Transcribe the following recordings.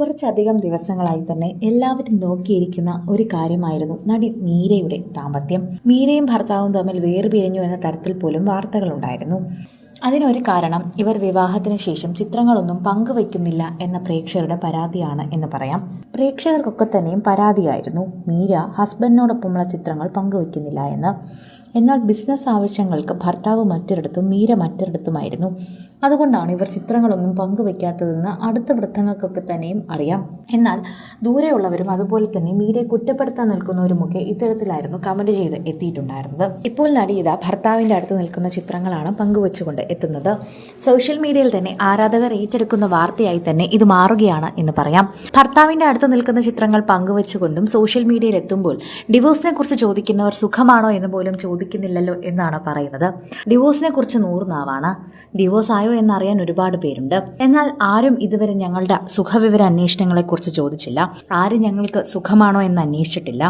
കുറച്ചധികം ദിവസങ്ങളായി തന്നെ എല്ലാവരും നോക്കിയിരിക്കുന്ന ഒരു കാര്യമായിരുന്നു നടി മീരയുടെ ദാമ്പത്യം. മീരയും ഭർത്താവും തമ്മിൽ വേർപിരിഞ്ഞു എന്ന തരത്തിൽ പോലും വാർത്തകളുണ്ടായിരുന്നു. അതിനൊരു കാരണം ഇവർ വിവാഹത്തിന് ശേഷം ചിത്രങ്ങളൊന്നും പങ്കുവയ്ക്കുന്നില്ല എന്ന പ്രേക്ഷകരുടെ പരാതിയാണ് എന്ന് പറയാം. പ്രേക്ഷകർക്കൊക്കെ തന്നെയും പരാതിയായിരുന്നു. മീര ഹസ്ബൻഡിനോടൊപ്പമുള്ള ചിത്രങ്ങൾ പങ്കുവയ്ക്കുന്നില്ല എന്ന്. എന്നാൽ ബിസിനസ് ആവശ്യങ്ങൾക്ക് ഭർത്താവ് മറ്റൊരിടത്തും മീര മറ്റൊരിടത്തുമായിരുന്നു. അതുകൊണ്ടാണ് ഇവർ ചിത്രങ്ങളൊന്നും പങ്കുവെക്കാത്തതെന്ന് അടുത്ത വൃത്തങ്ങൾക്കൊക്കെ തന്നെയും അറിയാം. എന്നാൽ ദൂരെയുള്ളവരും അതുപോലെ തന്നെ മീരയെ കുറ്റപ്പെടുത്താൻ നിൽക്കുന്നവരുമൊക്കെ ഇത്തരത്തിലായിരുന്നു കമന്റ് ചെയ്ത് എത്തിയിട്ടുണ്ടായിരുന്നത്. ഇപ്പോൾ നടി ഭർത്താവിന്റെ അടുത്ത് നിൽക്കുന്ന ചിത്രങ്ങളാണ് പങ്കുവച്ചുകൊണ്ട് എത്തുന്നത്. സോഷ്യൽ മീഡിയയിൽ തന്നെ ആരാധകർ ഏറ്റെടുക്കുന്ന വാർത്തയായി തന്നെ ഇത് മാറുകയാണ് എന്ന് പറയാം. ഭർത്താവിന്റെ അടുത്ത് നിൽക്കുന്ന ചിത്രങ്ങൾ പങ്കുവച്ചുകൊണ്ടും സോഷ്യൽ മീഡിയയിൽ എത്തുമ്പോൾ ഡിവോഴ്സിനെ കുറിച്ച് ചോദിക്കുന്നവർ സുഖമാണോ എന്ന് പോലും ചോദിക്കുന്നില്ലല്ലോ എന്നാണ് പറയുന്നത്. ഡിവോഴ്സിനെ കുറിച്ച് നൂറുനാവാണ് ഡിവോഴ്സ് ആയോ എന്നറിയാൻ ഒരുപാട് പേരുണ്ട്. എന്നാൽ ആരും ഇതുവരെ ഞങ്ങളുടെ സുഖവിവര അന്വേഷണങ്ങളെക്കുറിച്ച് ചോദിച്ചില്ല. ആരും ഞങ്ങൾക്ക് സുഖമാണോ എന്ന് അന്വേഷിച്ചിട്ടില്ല.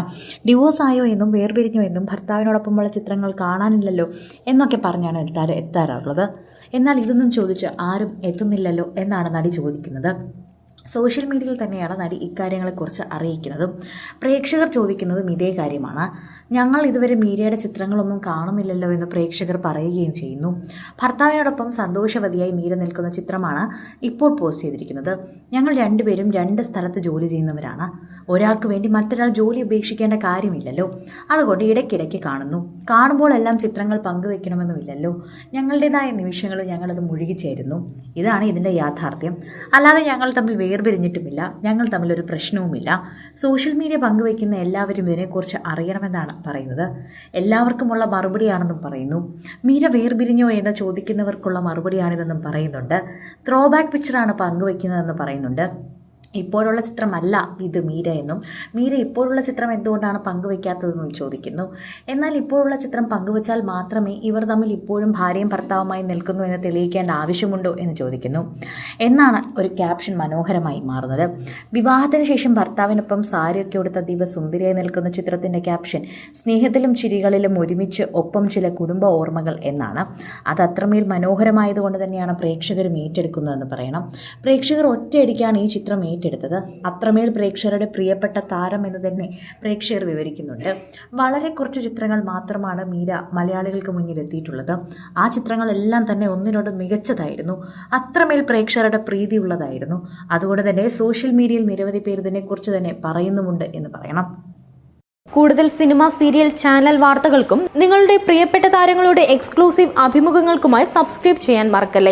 ഡിവോഴ്സ് ആയോ എന്നും വേർപിരിഞ്ഞോ എന്നും ഭർത്താവിനോടൊപ്പമുള്ള ചിത്രങ്ങൾ കാണാനില്ലല്ലോ എന്നൊക്കെ പറഞ്ഞാണ് എത്താറ് എത്താറുള്ളത്. എന്നാൽ ഇതൊന്നും ചോദിച്ച് ആരും എത്തുന്നില്ലല്ലോ എന്നാണ് നടി ചോദിക്കുന്നത്. സോഷ്യൽ മീഡിയയിൽ തന്നെയാണ് നടി ഇക്കാര്യങ്ങളെക്കുറിച്ച് അറിയിക്കുന്നതും പ്രേക്ഷകർ ചോദിക്കുന്നതും ഇതേ കാര്യമാണ്. ഞങ്ങൾ ഇതുവരെ മീരയുടെ ചിത്രങ്ങളൊന്നും കാണുന്നില്ലല്ലോ എന്ന് പ്രേക്ഷകർ പറയുകയും ചെയ്യുന്നു. ഭർത്താവിനോടൊപ്പം സന്തോഷവതിയായി മീര നിൽക്കുന്ന ചിത്രമാണ് ഇപ്പോൾ പോസ്റ്റ് ചെയ്തിരിക്കുന്നത്. ഞങ്ങൾ രണ്ടുപേരും രണ്ട് സ്ഥലത്ത് ജോലി ചെയ്യുന്നവരാണ്. ഒരാൾക്ക് വേണ്ടി മറ്റൊരാൾ ജോലി ഉപേക്ഷിക്കേണ്ട കാര്യമില്ലല്ലോ. അതുകൊണ്ട് ഇടയ്ക്കിടയ്ക്ക് കാണുന്നു. കാണുമ്പോൾ എല്ലാം ചിത്രങ്ങൾ പങ്കുവെക്കണമെന്നുമില്ലല്ലോ. ഞങ്ങളുടേതായ നിമിഷങ്ങളിൽ ഞങ്ങളത് മുഴുകിച്ചേരുന്നു. ഇതാണ് ഇതിന്റെ യാഥാർത്ഥ്യം. അല്ലാതെ ഞങ്ങൾ തമ്മിൽ വേർപിരിഞ്ഞിട്ടുമില്ല. ഞങ്ങൾ തമ്മിലൊരു പ്രശ്നവുമില്ല. സോഷ്യൽ മീഡിയ പങ്കുവയ്ക്കുന്ന എല്ലാവരും ഇതിനെക്കുറിച്ച് അറിയണമെന്നാണ് പറയുന്നത്. എല്ലാവർക്കുമുള്ള മറുപടിയാണെന്നും പറയുന്നു. മീര വേർപിരിഞ്ഞോ എന്ന് ചോദിക്കുന്നവർക്കുള്ള മറുപടിയാണിതെന്നും പറയുന്നുണ്ട്. ത്രോ ബാക്ക് പിക്ചറാണ് പങ്കുവയ്ക്കുന്നതെന്ന് പറയുന്നുണ്ട്. ഇപ്പോഴുള്ള ചിത്രമല്ല ഇത് മീര എന്നും. മീര ഇപ്പോഴുള്ള ചിത്രം എന്തുകൊണ്ടാണ് പങ്കുവെക്കാത്തതെന്നും ചോദിക്കുന്നു. എന്നാൽ ഇപ്പോഴുള്ള ചിത്രം പങ്കുവച്ചാൽ മാത്രമേ ഇവർ തമ്മിൽ ഇപ്പോഴും ഭാര്യയും ഭർത്താവുമായി നിൽക്കുന്നു എന്ന് തെളിയിക്കേണ്ട ആവശ്യമുണ്ടോ എന്ന് ചോദിക്കുന്നു. എന്നാണ് ഒരു ക്യാപ്ഷൻ മനോഹരമായി മാറുന്നത്. വിവാഹത്തിന് ശേഷം ഭർത്താവിനൊപ്പം സാരിയൊക്കെ ഉടുത്ത ദിവ സുന്ദരിയായി നിൽക്കുന്ന ചിത്രത്തിന്റെ ക്യാപ്ഷൻ സ്നേഹത്തിലും ചിരികളിലും ഒരുമിച്ച് ഒപ്പം ചില കുടുംബ ഓർമ്മകൾ എന്നാണ്. അത് അത്രമേൽ മനോഹരമായതുകൊണ്ട് തന്നെയാണ് പ്രേക്ഷകരും ഏറ്റെടുക്കുന്നതെന്ന് പറയണം. പ്രേക്ഷകർ ഒറ്റയടിക്കാണ് ഈ ചിത്രം ഏറ്റെടുത്തത് അത്രമേൽ പ്രേക്ഷകരുടെ പ്രിയപ്പെട്ട താരം എന്ന് തന്നെ പ്രേക്ഷകർ വിവരിക്കുന്നുണ്ട്. വളരെ കുറച്ച് ചിത്രങ്ങൾ മാത്രമാണ് മീര മലയാളികൾക്ക് മുന്നിൽ എത്തിയിട്ടുള്ളത് ആ ചിത്രങ്ങളെല്ലാം തന്നെ ഒന്നിനോട് മികച്ചതായിരുന്നു. അത്രമേൽ പ്രേക്ഷകരുടെ പ്രീതിയുള്ളതായിരുന്നു അതുകൊണ്ട് തന്നെ സോഷ്യൽ മീഡിയയിൽ നിരവധി പേർ ഇതിനെക്കുറിച്ച് തന്നെ പറയുന്നുമുണ്ട് എന്ന് പറയണം. കൂടുതൽ സിനിമ സീരിയൽ ചാനൽ വാർത്തകൾക്കും നിങ്ങളുടെ പ്രിയപ്പെട്ട താരങ്ങളുടെ എക്സ്ക്ലൂസീവ് അഭിമുഖങ്ങൾക്കുമായി സബ്സ്ക്രൈബ് ചെയ്യാൻ മറക്കല്ലേ?